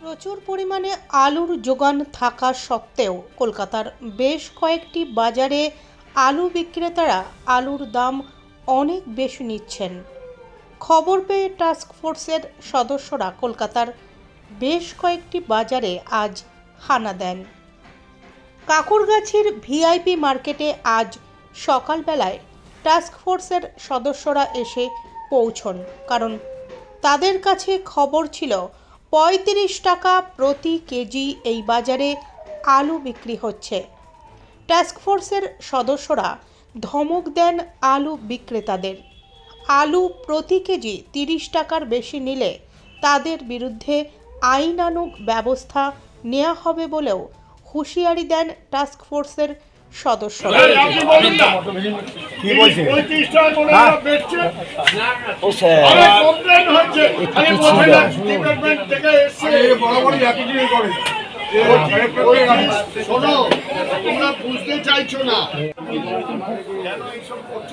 প্রচুর পরিমাণে আলুর যোগান থাকা সত্ত্বেও কলকাতার বেশ কয়েকটি বাজারে আলু বিক্রেতারা আলুর দাম অনেক বেশি নিচ্ছেন। খবর পেয়ে টাস্ক ফোর্সের সদস্যরা কলকাতার বেশ কয়েকটি বাজারে আজ হানা দেন। কাকুরগাছির ভিআইপি মার্কেটে আজ সকালবেলায় টাস্ক ফোর্সের সদস্যরা এসে পৌঁছন, কারণ তাদের কাছে খবর ছিল পঁয়ত্রিশ টাকা প্রতি কেজি এই বাজারে আলু বিক্রি হচ্ছে। টাস্কফোর্সের সদস্যরা ধমক দেন আলু বিক্রেতাদের। আলু প্রতি কেজি তিরিশ টাকার বেশি নিলে তাদের বিরুদ্ধে আইনানুগ ব্যবস্থা নেওয়া হবে বলেও হুঁশিয়ারি দেন টাস্ক করে হ্যাঁ। তোমরা বুঝতে চাইছো না। কেন এইসব করছ?